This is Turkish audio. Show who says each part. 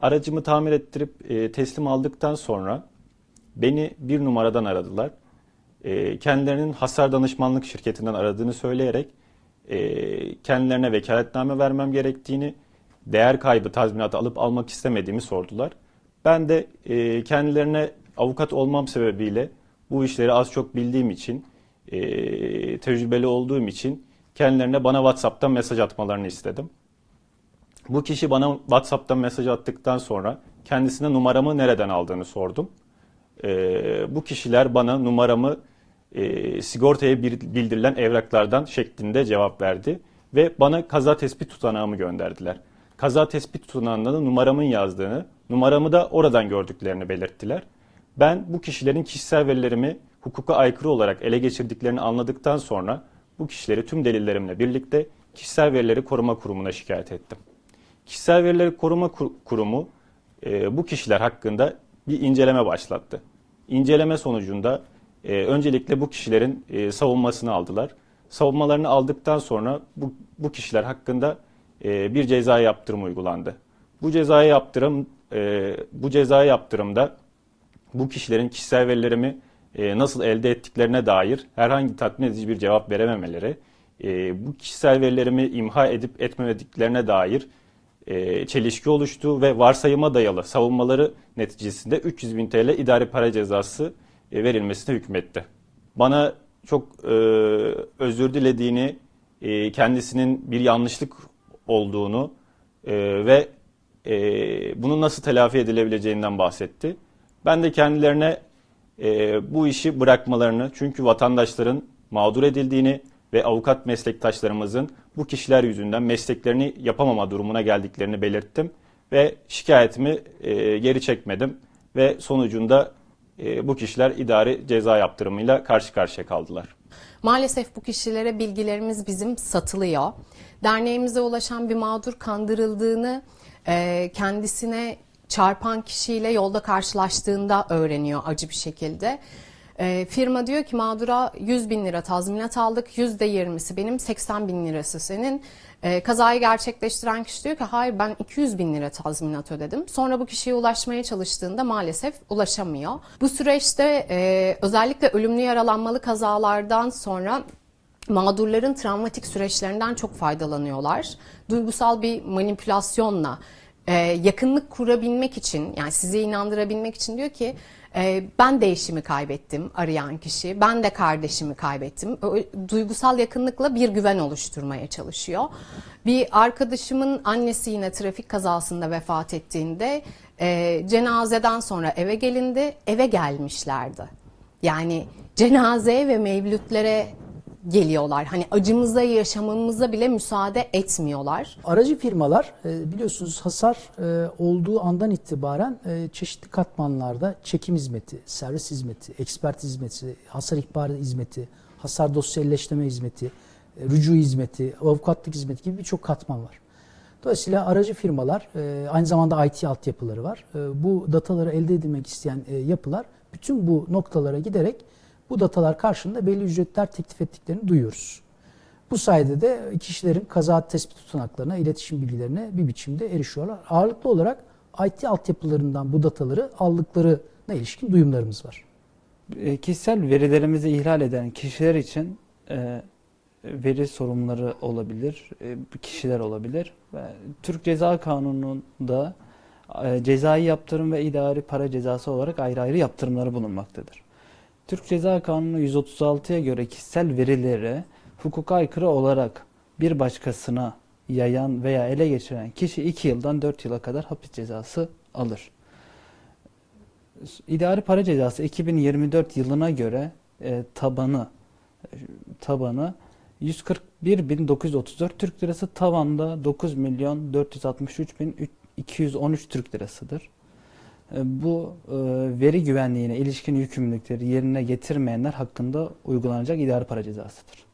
Speaker 1: Aracımı tamir ettirip e, teslim aldıktan sonra beni bir numaradan aradılar. E, kendilerinin hasar danışmanlık şirketinden aradığını söyleyerek e, kendilerine vekaletname vermem gerektiğini, değer kaybı tazminatı alıp almak istemediğimi sordular. Ben de e, kendilerine avukat olmam sebebiyle bu işleri az çok bildiğim için, e, tecrübeli olduğum için kendilerine bana WhatsApp'tan mesaj atmalarını istedim. Bu kişi bana WhatsApp'tan mesaj attıktan sonra kendisine numaramı nereden aldığını sordum. Ee, bu kişiler bana numaramı e, sigortaya bildirilen evraklardan şeklinde cevap verdi ve bana kaza tespit tutanağımı gönderdiler. Kaza tespit tutanağında da numaramın yazdığını, numaramı da oradan gördüklerini belirttiler. Ben bu kişilerin kişisel verilerimi hukuka aykırı olarak ele geçirdiklerini anladıktan sonra bu kişileri tüm delillerimle birlikte Kişisel Verileri Koruma Kurumu'na şikayet ettim. Kişisel Verileri Koruma Kur- Kurumu e, bu kişiler hakkında bir inceleme başlattı. İnceleme sonucunda e, öncelikle bu kişilerin e, savunmasını aldılar. Savunmalarını aldıktan sonra bu, bu kişiler hakkında e, bir ceza yaptırım uygulandı. Bu cezai yaptırım e, bu cezai yaptırımda bu kişilerin kişisel verilerimi e, nasıl elde ettiklerine dair herhangi tatmin edici bir cevap verememeleri, e, bu kişisel verilerimi imha edip etmemediklerine dair e, çelişki oluştu ve varsayıma dayalı savunmaları neticesinde 300 bin TL idari para cezası e, verilmesine hükmetti. Bana çok e, özür dilediğini, e, kendisinin bir yanlışlık olduğunu e, ve e, bunun nasıl telafi edilebileceğinden bahsetti. Ben de kendilerine e, bu işi bırakmalarını çünkü vatandaşların mağdur edildiğini ve avukat meslektaşlarımızın bu kişiler yüzünden mesleklerini yapamama durumuna geldiklerini belirttim ve şikayetimi e, geri çekmedim ve sonucunda e, bu kişiler idari ceza yaptırımıyla karşı karşıya kaldılar.
Speaker 2: Maalesef bu kişilere bilgilerimiz bizim satılıyor. Derneğimize ulaşan bir mağdur kandırıldığını e, kendisine çarpan kişiyle yolda karşılaştığında öğreniyor acı bir şekilde. E, firma diyor ki mağdura 100 bin lira tazminat aldık, %20'si benim 80 bin lirası senin. E, kazayı gerçekleştiren kişi diyor ki hayır ben 200 bin lira tazminat ödedim. Sonra bu kişiye ulaşmaya çalıştığında maalesef ulaşamıyor. Bu süreçte e, özellikle ölümlü yaralanmalı kazalardan sonra mağdurların travmatik süreçlerinden çok faydalanıyorlar. Duygusal bir manipülasyonla e, yakınlık kurabilmek için yani sizi inandırabilmek için diyor ki e, ben de eşimi kaybettim arayan kişi. Ben de kardeşimi kaybettim. Ö- Duygusal yakınlıkla bir güven oluşturmaya çalışıyor. Bir arkadaşımın annesi yine trafik kazasında vefat ettiğinde e, cenazeden sonra eve gelindi. Eve gelmişlerdi. Yani cenazeye ve mevlütlere geliyorlar. Hani acımıza, yaşamamıza bile müsaade etmiyorlar.
Speaker 3: Aracı firmalar e, biliyorsunuz hasar e, olduğu andan itibaren e, çeşitli katmanlarda çekim hizmeti, servis hizmeti, ekspert hizmeti, hasar ihbarı hizmeti, hasar dosyayleştirme hizmeti, rücu hizmeti, avukatlık hizmeti gibi birçok katman var. Dolayısıyla aracı firmalar aynı zamanda IT altyapıları var. Bu dataları elde edilmek isteyen yapılar bütün bu noktalara giderek bu datalar karşılığında belli ücretler teklif ettiklerini duyuyoruz. Bu sayede de kişilerin kaza tespit tutanaklarına, iletişim bilgilerine bir biçimde erişiyorlar. Ağırlıklı olarak IT altyapılarından bu dataları aldıklarına ilişkin duyumlarımız var.
Speaker 4: E, kişisel verilerimizi ihlal eden kişiler için e, veri sorunları olabilir, e, kişiler olabilir. Ve Türk Ceza Kanunu'nda e, cezai yaptırım ve idari para cezası olarak ayrı ayrı yaptırımları bulunmaktadır. Türk Ceza Kanunu 136'ya göre kişisel verileri hukuka aykırı olarak bir başkasına yayan veya ele geçiren kişi 2 yıldan 4 yıla kadar hapis cezası alır. İdari para cezası 2024 yılına göre e, tabanı tabanı 141.934 Türk lirası tavanda 9 milyon 463 bin 213 Türk lirasıdır. E, Bu e, veri güvenliğine ilişkin yükümlülükleri yerine getirmeyenler hakkında uygulanacak idari para cezasıdır.